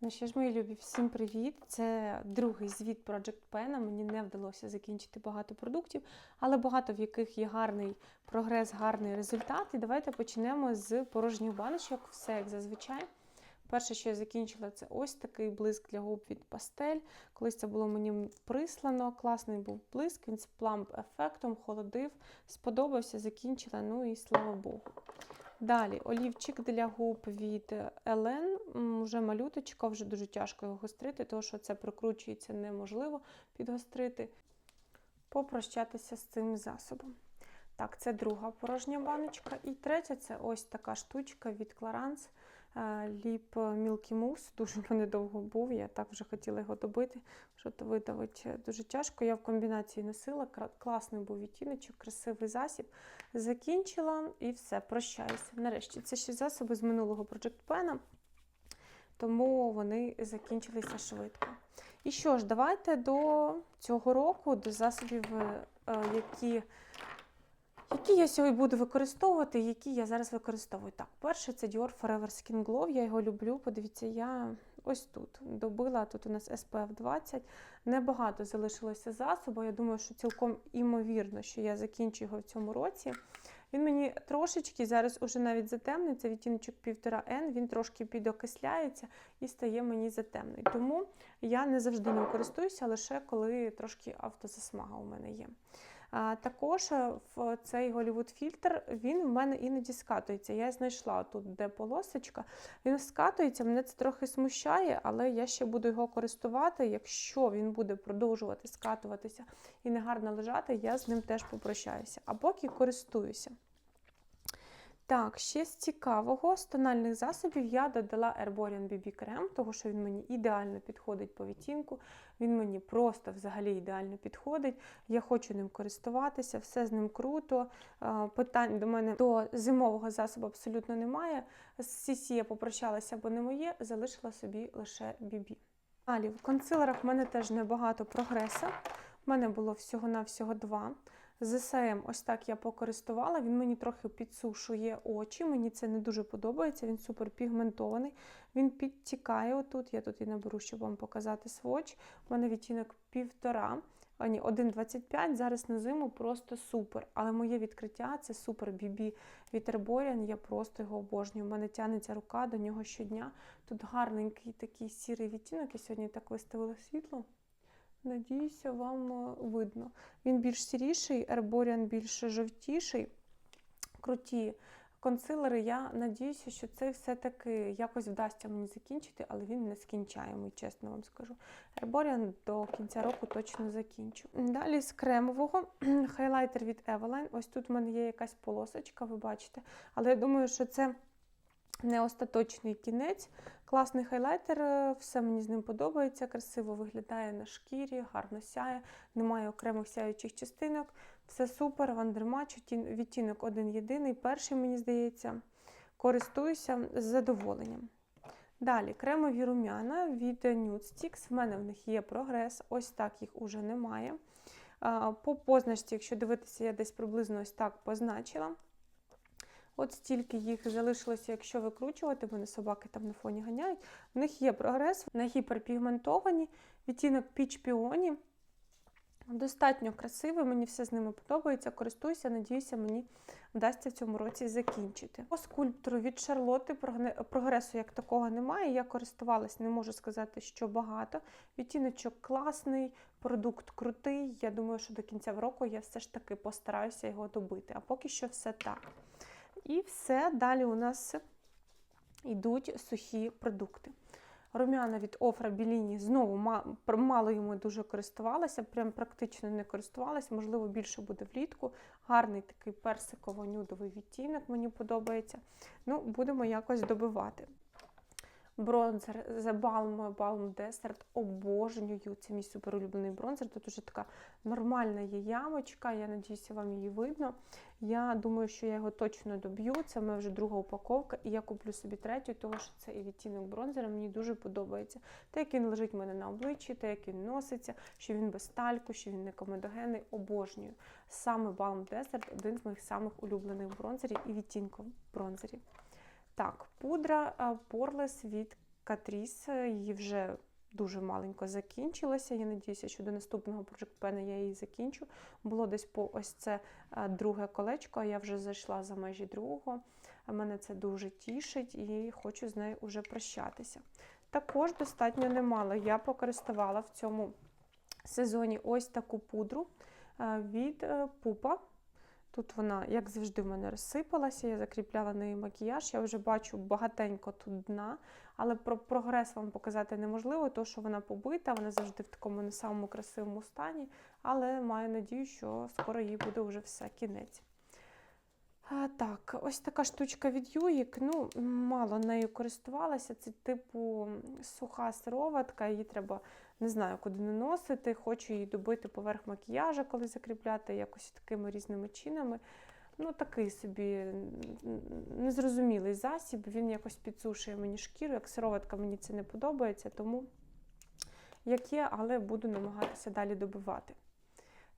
Ну що ж, мої любі, всім привіт! Це другий звіт Project Pen. Мені не вдалося закінчити багато продуктів, але багато в яких є гарний прогрес, гарний результат. І давайте почнемо з порожніх баночок, все як зазвичай. Перше, що я закінчила, це ось такий блиск для губ від пастель. Колись це було мені прислано. Класний був блиск, він з пламп ефектом, холодив, сподобався, закінчила, ну і слава Богу. Далі олівчик для губ від Елен. Вже малюточка, вже дуже тяжко його гострити, тому що це прокручується, неможливо підгострити. Попрощатися з цим засобом. Так, це друга порожня баночка. І третя це ось така штучка від Clarins Ліп Milky Mousse. Дуже в мене довго був. Я так вже хотіла його добити, що то видавить дуже тяжко. Я в комбінації носила, класний був відтіночок, красивий засіб. Закінчила і все, прощаюся. Нарешті це ще засоби з минулого Project Pen, тому вони закінчилися швидко. І що ж, давайте до цього року, до засобів, які які я сьогодні буду використовувати, які я зараз використовую. Так, перше це Dior Forever Skin Glow, я його люблю. Подивіться, я ось тут добила, тут у нас SPF 20. Небагато залишилося засобу. Я думаю, що цілком імовірно, що я закінчу його в цьому році. Він мені трошечки, зараз уже навіть затемний, це відтіночок 1,5N, він трошки підокисляється і стає мені затемний. Тому я не завжди ним користуюся, лише коли трошки автозасмага у мене є. Також в цей Голівуд фільтр він в мене іноді скатується. Я знайшла тут, де полосочка. Він скатується, мене це трохи смущає, але я ще буду його користувати. Якщо він буде продовжувати скатуватися і негарно лежати, я з ним теж попрощаюся. А поки користуюся. Так, ще з цікавого, з тональних засобів я додала Herborian BB крем, тому що він мені ідеально підходить по відтінку, він мені просто взагалі ідеально підходить. Я хочу ним користуватися, все з ним круто. Питань до мене до зимового засобу абсолютно немає. З CC я попрощалася, бо не моє, залишила собі лише BB. Далі, в консилерах в мене теж небагато прогресу. У мене було всього-навсього два. ЗСМ ось так я покористувала, він мені трохи підсушує очі, мені це не дуже подобається, він супер пігментований, він підтікає отут. Я тут і наберу, щоб вам показати своч. У мене відтінок півтора, а ні, 1,25. Зараз на зиму просто супер. Але моє відкриття це супер від Herborian, Я просто його обожнюю. У мене тянеться рука до нього щодня. Тут гарненький такий сірий відтінок. Я сьогодні так виставила світло. Надіюся, вам е, видно. Він більш сіріший, Herborian більш жовтіший. Круті консилери. Я надіюся, що це все-таки якось вдасться мені закінчити, але він не скінчаємий, чесно вам скажу. Herborian до кінця року точно закінчу. Далі з кремового хайлайтер від Eveline. Ось тут в мене є якась полосочка, ви бачите. Але я думаю, що це не остаточний кінець. Класний хайлайтер, е, все мені з ним подобається, красиво виглядає на шкірі, гарно сяє, немає окремих сяючих частинок. Все супер, вандермач, відтінок один єдиний. Перший, мені здається, користуюся з задоволенням. Далі кремові рум'яна від Nude Sticks. В мене в них є прогрес, ось так їх уже немає. По позначці, якщо дивитися, я десь приблизно ось так позначила. От стільки їх залишилося, якщо викручувати, вони собаки там на фоні ганяють. В них є прогрес, вони гіперпігментовані, відтінок піч піоні. Достатньо красивий, мені все з ними подобається. Користуюся, надіюся, мені вдасться в цьому році закінчити. По скульптору від Шарлоти прогресу як такого немає. Я користувалась, не можу сказати, що багато. Відтіночок класний, продукт крутий. Я думаю, що до кінця року я все ж таки постараюся його добити. А поки що все так. І все, далі у нас йдуть сухі продукти. Рум'яна від Офра Біліні знову мало йому дуже користувалася, прям практично не користувалася, можливо, більше буде влітку. Гарний такий персиково-нюдовий відтінок, мені подобається. Ну, будемо якось добивати. Бронзер The Balm Balm Desert. Обожнюю. Це мій суперулюблений бронзер. Тут уже така нормальна є ямочка, я надіюся, вам її видно. Я думаю, що я його точно доб'ю. Це моя вже друга упаковка, і я куплю собі третю, тому що це і відтінок бронзера мені дуже подобається. Те, як він лежить в мене на обличчі, те, як він носиться, що він без тальку, що він не комедогенний, обожнюю. Саме Balm Desert один з моїх самих улюблених бронзерів і відтінків бронзерів. Так, пудра Poreless від Catrice, її вже дуже маленько закінчилася. Я надіюся, що до наступного Project Pen я її закінчу. Було десь по ось це е, друге колечко, а я вже зайшла за межі другого. Мене це дуже тішить і хочу з нею вже прощатися. Також достатньо немало. Я покористувала в цьому сезоні ось таку пудру е, від е, пупа. Тут вона, як завжди, в мене розсипалася, я закріпляла неї макіяж. Я вже бачу багатенько тут дна, але про прогрес вам показати неможливо, тому що вона побита, вона завжди в такому не самому красивому стані, але маю надію, що скоро їй буде вже все кінець. А, так, ось така штучка від Юїк. Ну, мало нею користувалася. Це типу суха сироватка, її треба не знаю, куди наносити. Хочу її добити поверх макіяжа, коли закріпляти, якось такими різними чинами. Ну, такий собі незрозумілий засіб. Він якось підсушує мені шкіру. Як сироватка мені це не подобається, тому як є, але буду намагатися далі добивати.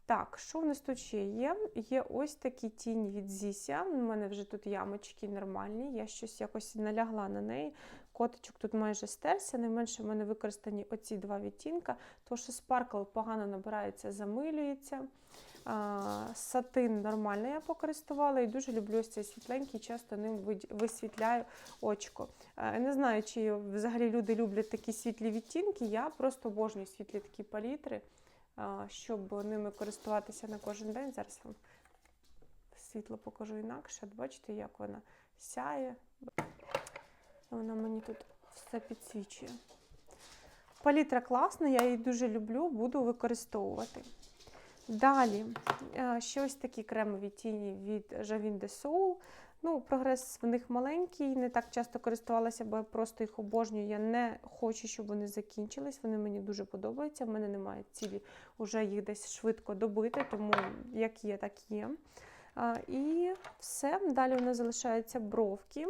Так, що в нас тут ще є? Є ось такі тіні від Зіся. У мене вже тут ямочки нормальні, я щось якось налягла на неї. Котичок тут майже стерся, найменше в мене використані оці два відтінка, тому що спаркл погано набирається, замилюється. Сатин нормально я покористувала і дуже люблю ось цей світленький, часто ним висвітляю очко. Я не знаю, чи взагалі люди люблять такі світлі відтінки. Я просто обожнюю світлі такі палітри, щоб ними користуватися на кожен день. Зараз вам світло покажу інакше. Бачите, як вона сяє. Вона мені тут все підсвічує. Палітра класна, я її дуже люблю, буду використовувати. Далі, е, ще ось такі кремові тіні від Javin de Soul. Ну, прогрес в них маленький, не так часто користувалася, бо я просто їх обожнюю. Я не хочу, щоб вони закінчились. Вони мені дуже подобаються. В мене немає цілі вже їх десь швидко добити, тому як є, так є. І все. Далі у нас залишаються бровки.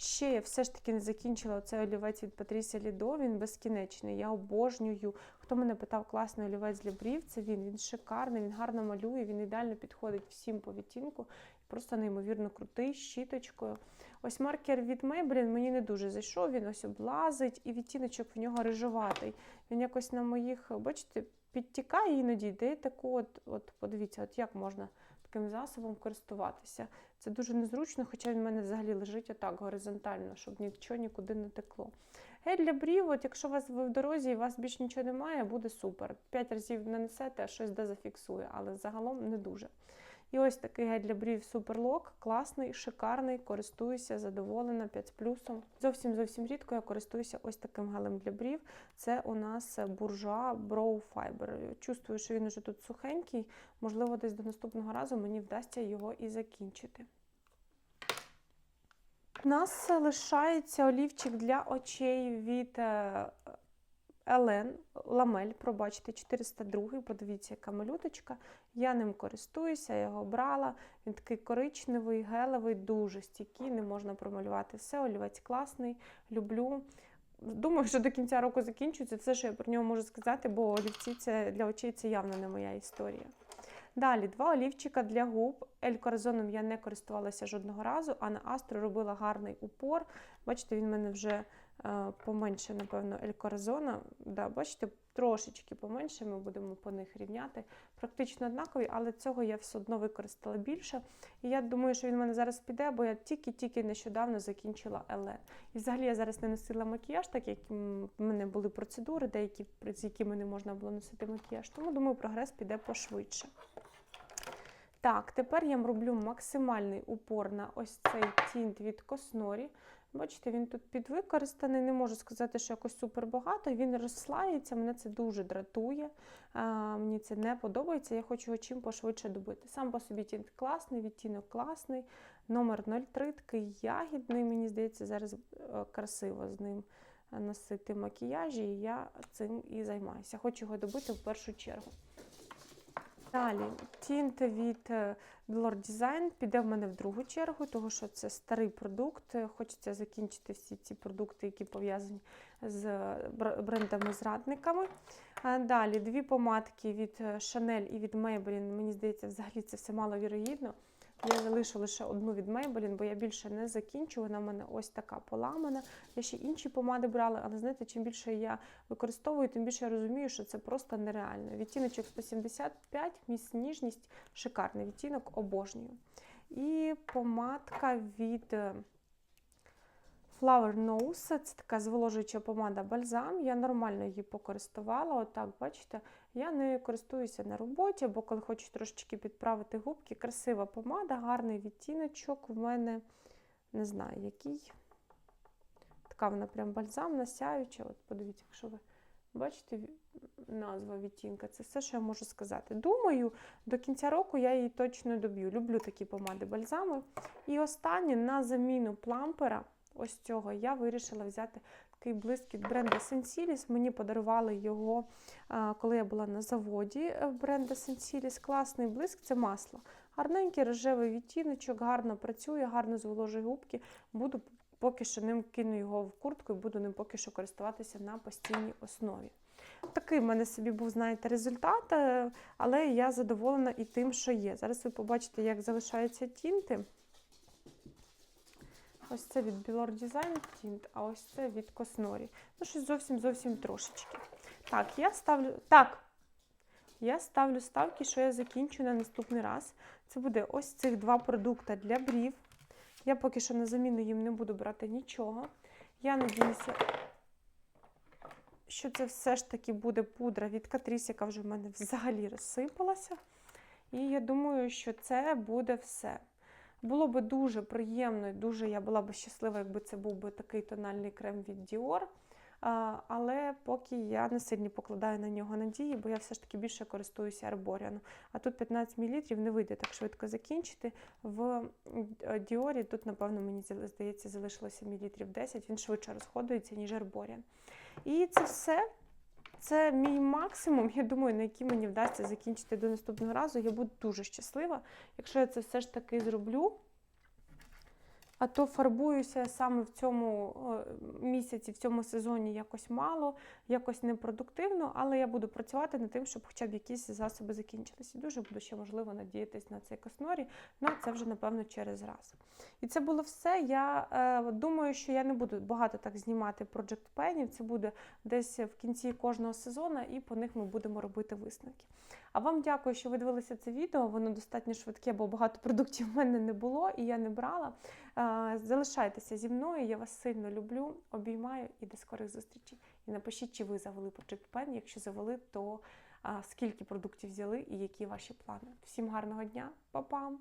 Ще я все ж таки не закінчила цей олівець від Патрісія Лідо, він безкінечний. Я обожнюю. Хто мене питав, класний олівець для брів, це він. Він шикарний, він гарно малює, він ідеально підходить всім по відтінку. Просто неймовірно крутий, щіточкою. Ось маркер від Maybelline мені не дуже зайшов, він ось облазить, і відтіночок в нього рижуватий. Він якось на моїх, бачите, підтікає іноді, де таку от, от подивіться, от як можна таким засобом користуватися. Це дуже незручно, хоча він в мене взагалі лежить отак горизонтально, щоб нічого нікуди не текло. Гель для брів, от якщо у вас ви в дорозі і у вас більше нічого немає, буде супер. П'ять разів нанесете, а щось де зафіксує, але загалом не дуже. І ось такий гель для брів Суперлок, класний, шикарний, користуюся, задоволена, 5 з плюсом. Зовсім зовсім рідко я користуюся ось таким гелем для брів. Це у нас буржуа Brow Fiber. Чувствую, що він уже тут сухенький. Можливо, десь до наступного разу мені вдасться його і закінчити. У нас лишається олівчик для очей від е, Елен Ламель, пробачте, 402 подивіться, яка малюточка. Я ним користуюся, я його брала. Він такий коричневий, гелевий, дуже стійкий, не можна промалювати все. Олівець класний, люблю. Думаю, що до кінця року закінчується. Це, що я про нього можу сказати, бо олівці це для очей це явно не моя історія. Далі два олівчика для губ. Елькоразоном я не користувалася жодного разу, а на Астро робила гарний упор. Бачите, він в мене вже поменше, напевно, елькоразона. Да, бачите, трошечки поменше, ми будемо по них рівняти. Практично однакові, але цього я все одно використала більше. І я думаю, що він в мене зараз піде, бо я тільки-тільки нещодавно закінчила ЛЕ. І взагалі я зараз не носила макіяж, так як в мене були процедури, деякі, з якими не можна було носити макіяж. Тому думаю, прогрес піде пошвидше. Так, тепер я роблю максимальний упор на ось цей тінт від Коснорі. Бачите, він тут підвикористаний, не можу сказати, що якось супер багато. Він розслається, мене це дуже дратує. Мені це не подобається. Я хочу його чим пошвидше добити. Сам по собі тінт класний, відтінок класний. Номер 03, такий ягідний. Мені здається, зараз е, красиво з ним носити макіяжі, і я цим і займаюся. Хочу його добити в першу чергу. Далі, тінт від е, Blur Design піде в мене в другу чергу, тому що це старий продукт. е, Хочеться закінчити всі ці продукти, які пов'язані з брендами-зрадниками. Далі дві помадки від е, Chanel і від Maybelline. Мені здається, взагалі це все маловірогідно. Я залишу лише одну від Maybelline, бо я більше не закінчу. Вона в мене ось така поламана. Я ще інші помади брала, але знаєте, чим більше я використовую, тим більше я розумію, що це просто нереально. Відтіночок 175, міс ніжність, шикарний відтінок, обожнюю. І помадка від е, Flower Nose, це така зволожуюча помада бальзам. Я нормально її покористувала. Отак, бачите, я нею користуюся на роботі, або коли хочу трошечки підправити губки. Красива помада, гарний відтіночок. В мене не знаю, який. Така вона прям бальзамна, сяюча. От подивіться, якщо ви бачите назва відтінка, це все, що я можу сказати. Думаю, до кінця року я її точно доб'ю. Люблю такі помади бальзами. І останнє на заміну плампера. Ось цього я вирішила взяти такий блиск від бренду Sensilis. Мені подарували його, коли я була на заводі е, в бренду Sensilis. Класний блиск, це масло. Гарненький рожевий відтіночок, гарно працює, гарно зволожує губки. Буду поки що ним кину його в куртку і буду ним поки що користуватися на постійній основі. Такий в мене собі був, знаєте, результат, е, але я задоволена і тим, що є. Зараз ви побачите, як залишаються тінти. Ось це від Bilor Design тінт, а ось це від Cosnori. Ну, щось зовсім зовсім трошечки. Так, я ставлю. Так. Я ставлю ставки, що я закінчу на наступний раз. Це буде ось цих два продукти для брів. Я поки що на заміну їм не буду брати нічого. Я надіюся, що це все ж таки буде пудра від Catrice, яка вже в мене взагалі розсипалася. І я думаю, що це буде все. Було би дуже приємно, і дуже я була б щаслива, якби це був би такий тональний крем від Dior. Але поки я не сильно покладаю на нього надії, бо я все ж таки більше користуюся Арборіаном. А тут 15 мл не вийде так швидко закінчити. В Діорі тут, напевно, мені здається, залишилося мілітрів 10, він швидше розходується, ніж Арборіан. І це все. Це мій максимум, я думаю, на який мені вдасться закінчити до наступного разу. Я буду дуже щаслива, якщо я це все ж таки зроблю. А то фарбуюся саме в цьому е, місяці, в цьому сезоні якось мало, якось непродуктивно, але я буду працювати над тим, щоб хоча б якісь засоби закінчилися. Дуже буду ще можливо надіятись на цей коснорі, але це вже напевно через раз. І це було все. Я е, думаю, що я не буду багато так знімати Project Penів. Це буде десь в кінці кожного сезону, і по них ми будемо робити висновки. А вам дякую, що ви дивилися це відео. Воно достатньо швидке, бо багато продуктів в мене не було і я не брала. Залишайтеся зі мною, я вас сильно люблю, обіймаю і до скорих зустрічей. І напишіть, чи ви завели Project Pen. Якщо завели, то скільки продуктів взяли і які ваші плани. Всім гарного дня, па-пам!